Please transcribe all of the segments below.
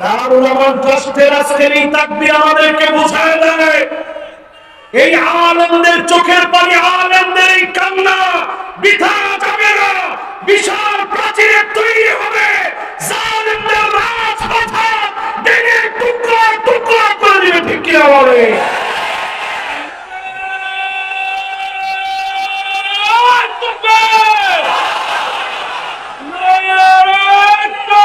দারুল আমান ট্রাস্টের আজকের এই তাকবীর আমাদেরকে বোঝায় দেয়। এই আলেমদের চোখের পানি আলেমদের এই কান্না বৃথা যাবে না বিশাল প্রাচীরে তৈরি হবে জালেমদের রাজমাথা দিনের টুকরা টুকরা করে দিবে ঠিক কিনা বলে আমার নেতা তোমার নেতা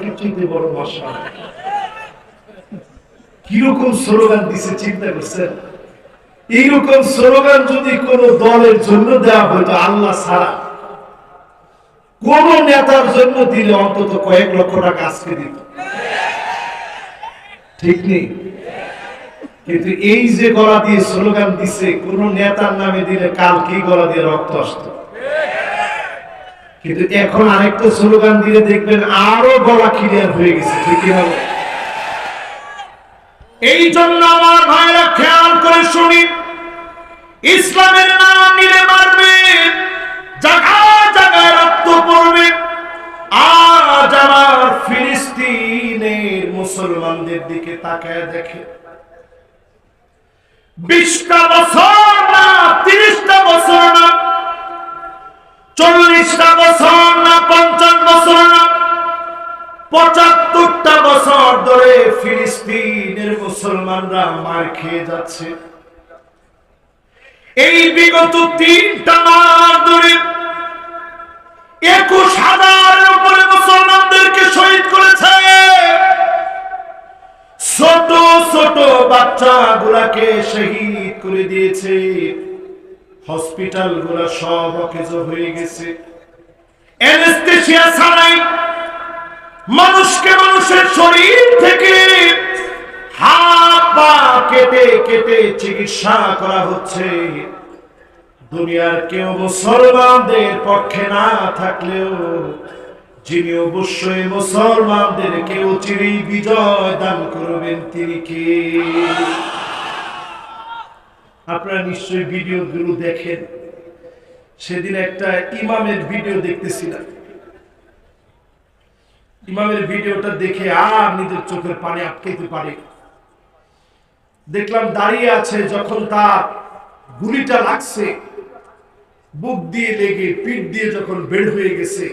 চাইতে বড় মশা কীরকম স্লোগান দিছে, চিন্তা করছেন? এইরকম স্লোগান যদি কোন দলের জন্য দেওয়া আল্লাহ ছাড়া। কোন নেতার জন্য দিলে অন্তত কয়েক লক্ষ টাকা আজকে দিত। ঠিক নেই? কিন্তু এই যে গলা দিয়ে স্লোগান দিছে, কোন নেতার নামে দিলে কালকেই গলা দিয়ে রক্ত আসতো। কিন্তু এখন আরেকটা স্লোগান দিলে দেখবেন আরও গলা ক্লিয়ার হয়ে গেছে, ঠিক হবে এই জন্য আমার ভাইরা খেয়াল করে শুনি, ইসলামের নাম নিলে মারবে জায়গায় জায়গায় রক্ত পড়বে। আজ আমার ফিলিস্তিনের মুসলমানদের দিকে তাকায় দেখে। বিশটা বছর চল্লিশটা বছর না পঞ্চাশ বছর না? পঁচাত্তরটা বছর ধরে ফিলিস্তিনের মুসলমানরা মার খেয়ে যাচ্ছে। এই বিগত তিনটা মাস ধরে একুশ হাজারের উপরে মুসলমানদেরকে শহীদ করেছে। ছোট ছোট বাচ্চা গুলাকে শহীদ করে দিয়েছে। হসপিটালগুলা সব অকেজ হয়ে গেছে। ছাড়াই মানুষকে মানুষের শরীর থেকে হাত পা কেটে কেটে চিকিৎসা করা হচ্ছে। দুনিয়ার কেউ মুসলমানদের পক্ষে না থাকলেও যিনি অবশ্যই মুসলমানদের কেউ চিরি বিজয় দান করবেন তিনি কে? আপনারা নিশ্চয়ই ভিডিও গুলো দেখেন। সেদিন একটা ইমামের ভিডিও দেখতেছিলাম। ইমামের ভিডিওটা দেখে আর নিজের চোখের পানি আটকাইতে পারে দেখলাম দাঁড়িয়ে আছে যখন তার গুলিটা লাগছে, বুক দিয়ে লেগে পিঠ দিয়ে যখন বের হয়ে গেছে,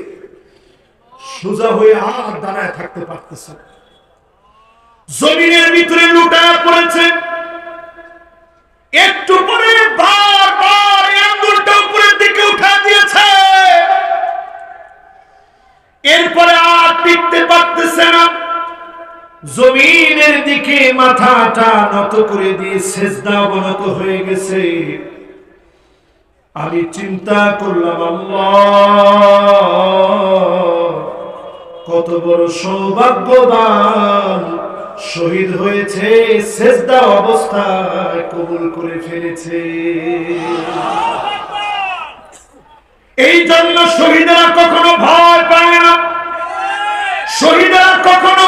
সোজা হয়ে আর দাঁড়ায় থাকতে পারতেছে জমিনের ভিতরে লুটায় পড়েছে একটু পরে বারবার এই আঙ্গুলটা উপরের দিকে উঠা দিয়েছে এরপরে আর টিকতে পারতেছে না। জমিনের দিকে মাথাটা নত করে দিয়ে সেজদা অবনত হয়ে গেছে। আমি চিন্তা করলাম কত বড় সৌভাগ্যবান, শহীদ হয়েছে, সেজদা অবস্থায় কবুল করে ফেলেছে। এই জন্য শহীদরা কখনো ভয় পায় না। শহীদরা কখনো